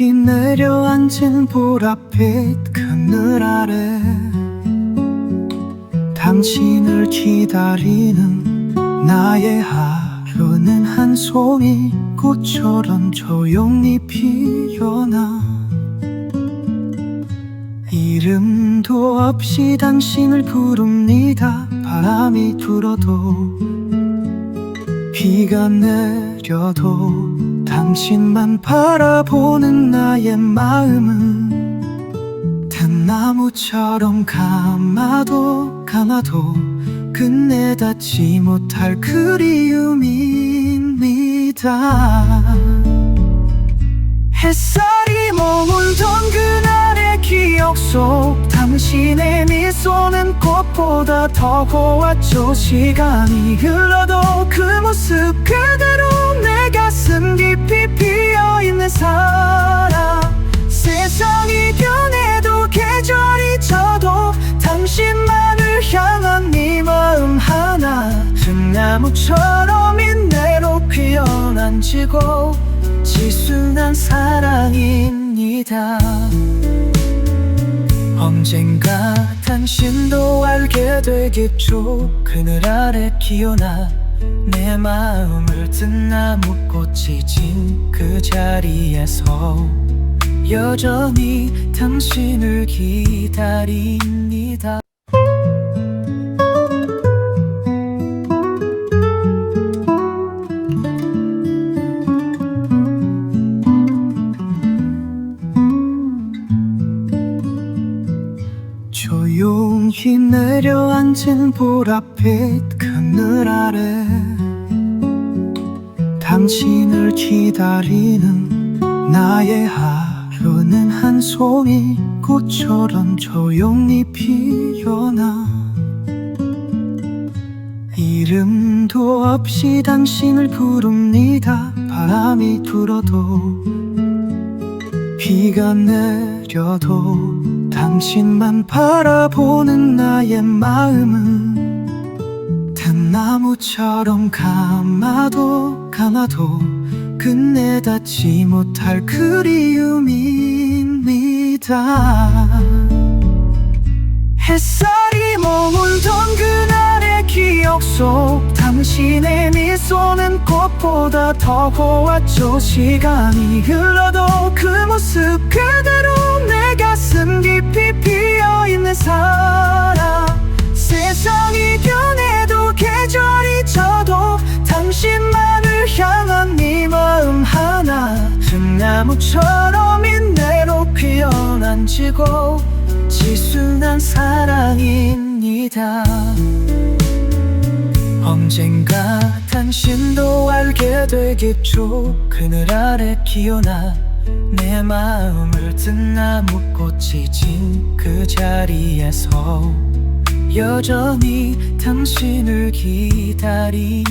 조용히 내려앉은 보랏빛 그늘 아래 당신을 기다리는 나의 하루는 한 송이 꽃처럼 조용히 피어나 이름도 없이 당신을 부릅니다. 바람이 불어도 비가 내려도 당신만 바라보는 나의 마음은 단나무처럼 감아도 감아도 끝내 닿지 못할 그리움입니다. 햇살이 머물던 그날의 기억 속 당신의 미소는 꽃보다 더 고왔죠. 시간이 흘러도 그 모습 그 흙나무처럼 인내로 피어난 지고 지순한 사랑입니다. 언젠가 당신도 알게 되겠죠. 그늘 아래 피어나 내 마음을 든 나무꽃이 진 그 자리에서 여전히 당신을 기다립니다 조용히 내려앉은 보랏빛 그늘 아래 당신을 기다리는 나의 하루는 한 송이 꽃처럼 조용히 피어나 이름도 없이 당신을 부릅니다. 바람이 불어도 비가 내려도 당신만 바라보는 나의 마음은 단나무처럼 감아도 감아도 끝내 닿지 못할 그리움입니다. 햇살이 머물던 그날의 기억 속 당신의 미소는 꽃보다 더 고왔죠. 시간이 흘러도 그 모습 그 사랑 세상이 변해도 계절이 져도 당신만을 향한 네 마음 하나. 흙나무처럼 인내로 피어난지고 지순한 사랑입니다. 언젠가 당신도 알게 되겠죠. 그늘 아래 피어나 내 마음을 든 나무꽃이 진 그 자리에서 여전히 당신을 기다립니다